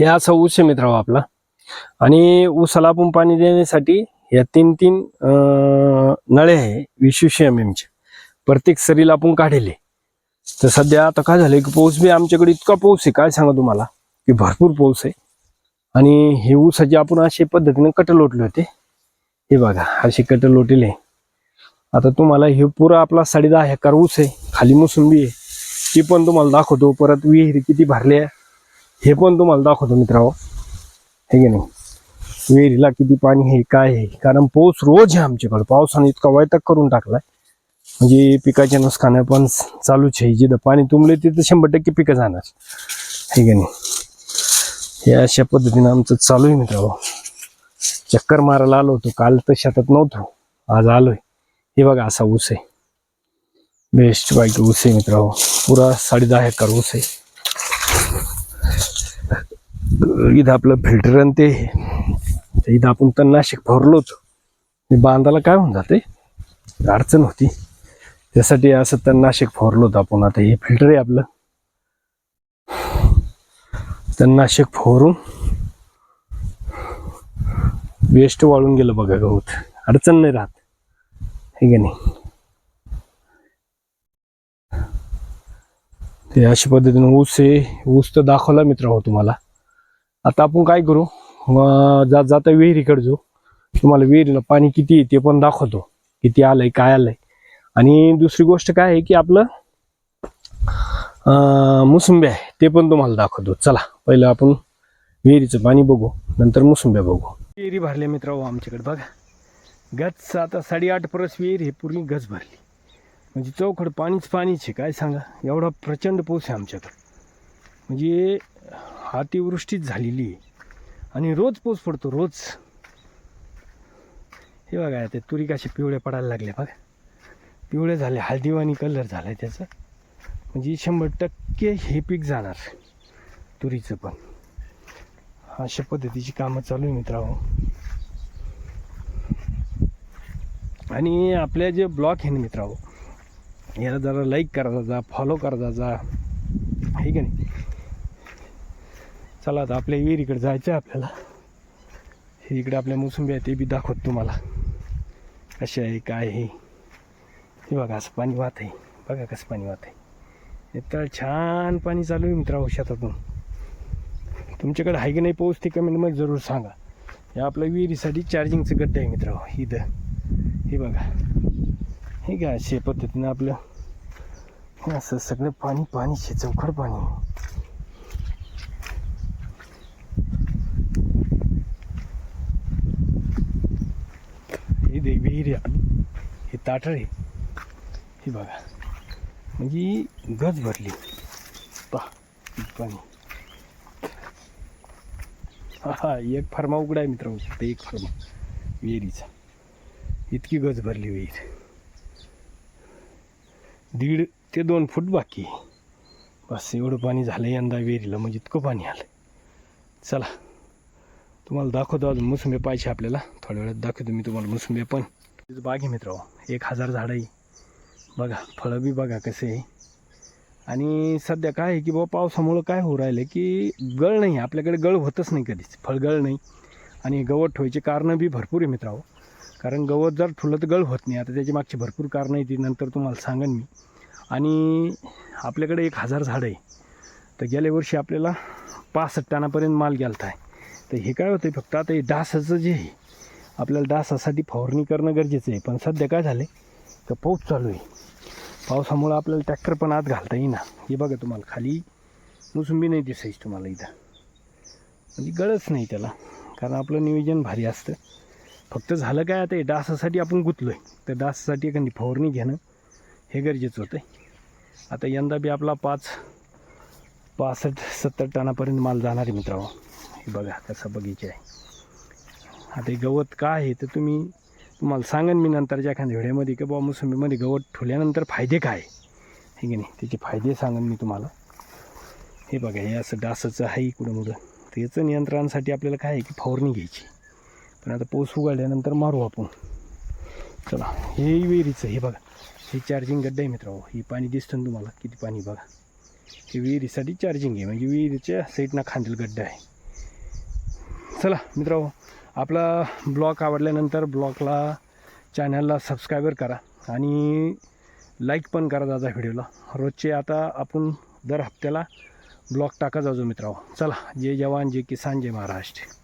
हे असा ऊस आहे मित्रांनो आपला. आणि ऊसाला आपण पाणी देण्यासाठी या तीन तीन नळे आहे वीस एम एमचे प्रत्येक सरीला आपण काढले. तर सध्या आता काय झालं की पाऊस बी आमच्याकडे इतका पाऊस आहे काय सांगा तुम्हाला? की भरपूर पाऊस आहे. आणि हे ऊसाचे आपण अशा पद्धतीने कट लोटले होते. हे बघा असे कट लोटले. आता तुम्हाला हे पुरा आपला साडेदहा हेक्टर ऊस आहे खाली मोसंबी आहे. ती पण तुम्हाला दाखवतो परत विहीर किती भरली आहे हे पण तुम्हाला दाखवतो मित्रांनो. हे की नाही? विहिरीला किती पाणी आहे काय आहे? कारण पाऊस रोज आहे आमच्याकडे. पावसाने इतका वैताग करून टाकलाय. म्हणजे पिकाचे नुकसान पण चालूच आहे. जिथं पाणी तुंबले तिथं शंभर टक्के पिकं जाणार. हे की नाही? हे अशा पद्धतीनं आमचं चालू आहे मित्रांनो. चक्कर मारायला आलो होतो. काल तर शेतात नव्हतो. आज आलोय. हे बघा असा ऊस आहे. बेस्ट बाईक ऊस आहे मित्रांनो. पुरा साडे दहा एकर ऊस आहे. इथं आपलं फिल्टर आणि ते. इथं आपण तणनाशक फवारलो होतो बांधाला काय होऊन जाते अडचण होती. त्यासाठी असं तणनाशक फवारलो होतं आपण. आता हे फिल्टर आहे आपलं. तणनाशक फवारून वेस्ट वाळून गेलं बघा गहूत अडचण नाही राहत. हे की नाही? ते अशा पद्धतीने ऊस आहे. ऊस तर दाखवला मित्र हो तुम्हाला. आता आपण काय करू? जात जाता विहिरीकडे जाऊ. तुम्हाला विहिरीला पाणी किती आहे ते पण दाखवतो. किती आलंय काय आलंय. आणि दुसरी गोष्ट काय आहे की आपलं मुसुंबे आहे ते पण तुम्हाला दाखवतो. चला पहिलं आपण विहिरीचं पाणी बघू नंतर मुसुंब्या बघू. विहिरी भरल्या मित्र आमच्याकडे बघा. गच आता साडेआठ परस विहीर हे पूर्ण गच भरली. म्हणजे चौखड पाणीच पाणीच आहे काय सांगा? एवढा प्रचंड पाऊस आहे आमच्याकडं. म्हणजे अतिवृष्टीच झालेली आहे. आणि रोज पाऊस पडतो रोज. हे बघा ते तुरी कसे पिवळे पडायला लागले बघा. पिवळे झाले हळदीवाणी कलर झाला आहे त्याचा. म्हणजे शंभर टक्के हे पीक जाणार तुरीचं पण. अशा पद्धतीची कामं चालू आहे मित्रांनो. आणि आपल्या जे ब्लॉग आहे ना मित्रांनो याला जरा लाईक करा जा फॉलो करा जा. आहे का नाही? चला आता आपल्या विहिरीकडे जायचं आहे आपल्याला. हे इकडे आपल्या मोसंबी आहे ते बी दाखवत तुम्हाला. कसे आहे काय आहे. हे बघा असं पाणी वाहत आहे. बघा कसं पाणी वाहत आहे. इतकं छान पाणी चालू आहे मित्रा शेतातून. तुमच्याकडे आहे की नाही पाऊस ते कमेंटमध्ये जरूर सांगा. हे आपल्या विहिरीसाठी चार्जिंगचं गड्डं आहे मित्रांनो इथं. हे बघा. हे काय अशा पद्धतीनं आपलं. हे असं सगळं पाणी पाणी शे चौखड पाणी. हे हे ताटळ आहे हे बघा. म्हणजे गज भरली. पहा पाणी. हा हा एक फार्मा उघडा आहे मित्रांनो. फक्त एक फार्मा. विहिरीचा. इतकी गज भरली विहीर. दीड ते दोन फूट बाकी बस एवढं पाणी झालं यंदा विहिरीला म्हणजे इतकं पाणी आलं चला. तुम्हाला दाखवतो अजून मोसंबी पाहिजे आपल्याला. थोड्या वेळात दाखवतो मी तुम्हाला मोसंबी पण. बाग आहे मित्र. एक हजार झाडं आहे बघा फळं बी बघा कसे आहे. आणि सध्या काय आहे की बाबा पावसामुळं काय होऊ राहिलं की गळ नाही आपल्याकडे गळ होतच नाही कधीच. फळगळ नाही. आणि गवत ठेवायची कारणं बी भरपूर आहे मित्रांनो कारण गवत जर ठुलं तर गळ होत नाही. आता त्याची मागची भरपूर कारणं आहे ती नंतर तुम्हाला सांगेन मी. आणि आपल्याकडे एक हजार झाडं आहे. तर गेल्या वर्षी आपल्याला पासष्ट टनापर्यंत माल गेलता आहे. तर हे काय होतं फक्त आता हे डासाचं जे आहे आपल्याला डासासाठी फवारणी करणं गरजेचं आहे. पण सध्या काय झालं आहे तर पाऊस चालू आहे. पावसामुळं आपल्याला ट्रॅक्टर पण आत घालता येईना. हे बघा तुम्हाला खाली मोसंबी नाही दिसायची तुम्हाला इथं. म्हणजे गळच नाही त्याला. कारण आपलं नियोजन भारी असतं. फक्त झालं काय आता हे डासासाठी आपण गुंतलो आहे तर डासासाठी एखादी फवारणी घेणं हे गरजेचं होतं आता यंदा बी आपला पाच पासष्ट सत्तर टनापर्यंत माल जाणार आहे मित्रांनो. हे बघा कसा बगीचा आहे. आता गवत काय आहे तर तुम्ही तुम्हाला सांगेन मी नंतरच्या एखाद्या व्हिडिओमध्ये की बाबा मोसंबीमध्ये गवत ठेवल्यानंतर फायदे काय? आहे हे की नाही? त्याचे फायदे सांगेन मी तुम्हाला. हे बघा हे असं डासाचं आहे इकडं मुलं तर याचं नियंत्रणासाठी आपल्याला काय आहे की फवारणी घ्यायची. पण आता पाऊस उघडल्यानंतर मारू आपण. चला हे विहिरीचं हे बघा. हे चार्जिंग गड्डा आहे मित्रांनो. हे पाणी दिसतं ना तुम्हाला? किती पाणी बघा. हे विहिरीसाठी चार्जिंग आहे. म्हणजे विहिरीच्या साईडनं खांदेल गड्डा आहे. चला मित्रांनो आपला ब्लॉग आवडल्यानंतर ब्लॉगला चॅनलला सबस्क्रायबर करा आणि लाईक पण करा दादा व्हिडिओला. रोजचे आता आपण दर हप्त्याला ब्लॉग टाका जाऊ मित्रांनो. चला जय जवान जय किसान जय महाराष्ट्र.